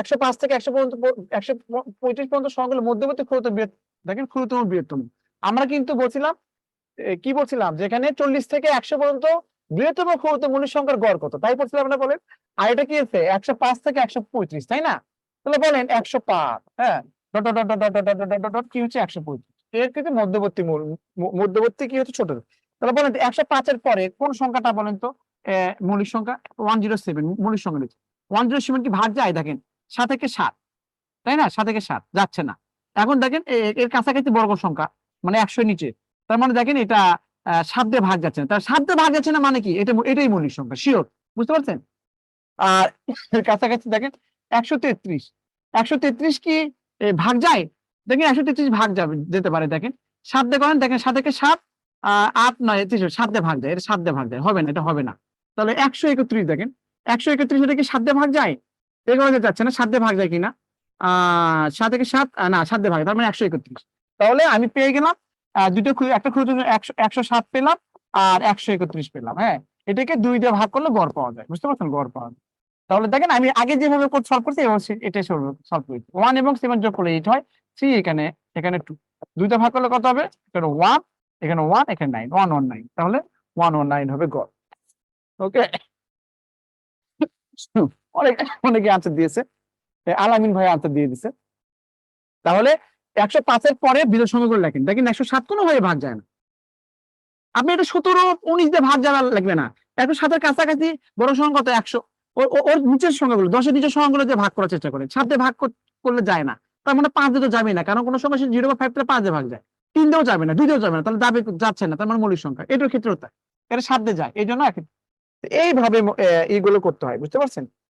একশো পাঁচ থেকে একশো পর্যন্ত একশো পঁয়ত্রিশ পর্যন্ত সংখ্যাগুলো মধ্যবর্তী ক্ষুদ্রতম দেখেন ক্ষুদ্রতম বৃহত্তম। আমরা কিন্তু বলছিলাম কি বলছিলাম? যেখানে চল্লিশ থেকে একশো পর্যন্ত বৃহত্তম ক্ষুদ্রতম মূল সংখ্যার গড় কত? তাই বলছিলাম আপনারা বলেন? আর এটা কি আছে? একশো পাঁচ থেকে একশো পঁয়ত্রিশ, তাই না? তাহলে বলেন একশো পাঁচ হ্যাঁ? Dot dot dot dot dot dot কি হচ্ছে? একশো পঁয়ত্রিশ। এর থেকে মধ্যবর্তী মধ্যবর্তী কি হচ্ছে? ছোট। তাহলে বলেন একশো পাঁচের পরে কোন সংখ্যাটা বলেন তো? মৌলিক সংখ্যা ওয়ান জিরো সেভেন, মৌলিক সংখ্যা ওয়ান জিরো সেভেন কি ভাগ যায়? দেখেন সাত থেকে সাত, তাই না? সাত থেকে সাত, যাচ্ছে না। এখন দেখেন এর কাছাকাছি বর্গ সংখ্যা মানে একশো নিচে। তার মানে দেখেন এটা সাত দিয়ে ভাগ যাচ্ছে না। তার সাত দিয়ে ভাগ যাচ্ছে না মানে কি? এটা, এটাই মৌলিক সংখ্যা শিওর বুঝতে পারছেন? আর এর কাছাকাছি দেখেন একশো তেত্রিশ। একশো তেত্রিশ কি ভাগ যায়? দেখেন একশো তেত্রিশ ভাগ যাবে, যেতে পারে, দেখেন। সাত দিয়ে করেন, দেখেন সাত থেকে সাত আট নয় তেত্রিশ সাত দিয়ে ভাগ যায়। এটা সাত দিয়ে ভাগ যায়, হবে না, এটা হবে না। তাহলে একশো একত্রিশ দেখেন। একশো একত্রিশ এটা কি সাত দিয়ে ভাগ যায়? এগুলো যাচ্ছে না, সাত দিয়ে ভাগ যায় কিনা? আহ, সাত থেকে সাত না, সাত দিয়ে ভাগ, তার মানে একশো একত্রিশ। তাহলে আমি পেয়ে গেলাম দুটো একটা ক্ষুদ্র একশো একশো সাত পেলাম, আর একশো একত্রিশ পেলাম হ্যাঁ? এটাকে দুই দিয়ে ভাগ করলে গড় পাওয়া যায়, বুঝতে পারছেন? গড় পাওয়া যায়। তাহলে দেখেন, আমি আগে যেভাবে কোড সলভ করছি এবং এটাই সলভ করেছি ওয়ান এবং সেভেন যোগ করলে এইট হয় থ্রি এখানে এখানে টু দুইটা ভাগ করলে কত হবে? এখানে ওয়ান এখানে ওয়ান এখানে নাইন ওয়ান ওয়ান নাইন তাহলে ওয়ান ওয়ান নাইন হবে গড়। ওকে অনেক অনেকে আনসার দিয়েছে। আলামিন ভাই আনসার দিয়ে দিছে। তাহলে একশো পাঁচের পরে বিজয় সংখ্যাগুলো লেখেন। দেখেন একশো সাত কোনো হয়ে ভাগ যায় না। আপনি এটা সতেরো, উনিশ দিয়ে ভাগ যাওয়া লাগবে না, একশো সাতের কাছাকাছি বড় সংখ্যা কত? একশো। ওর নিচের সংখ্যাগুলো, দশের নিচের সংখ্যাগুলো দিয়ে ভাগ করার চেষ্টা করে সাত দিয়ে ভাগ করলে যায় না। তার মানে পাঁচ দিয়ে তো যাবে না, কারণ কোনো সময় জিরো বা ফাইভ থেকে পাঁচ দিয়ে ভাগ যায়। তিন দিয়েও যাবে না, দুই দিয়েও যাবে না, তাহলে যাবে যাচ্ছে না, তার মানে মৌলিক সংখ্যা। এটার ক্ষেত্রেও তাই এটা সাত দিয়ে যায়, এই জন্য এইভাবে এইগুলো করতে হয়, বুঝতে পারছেন?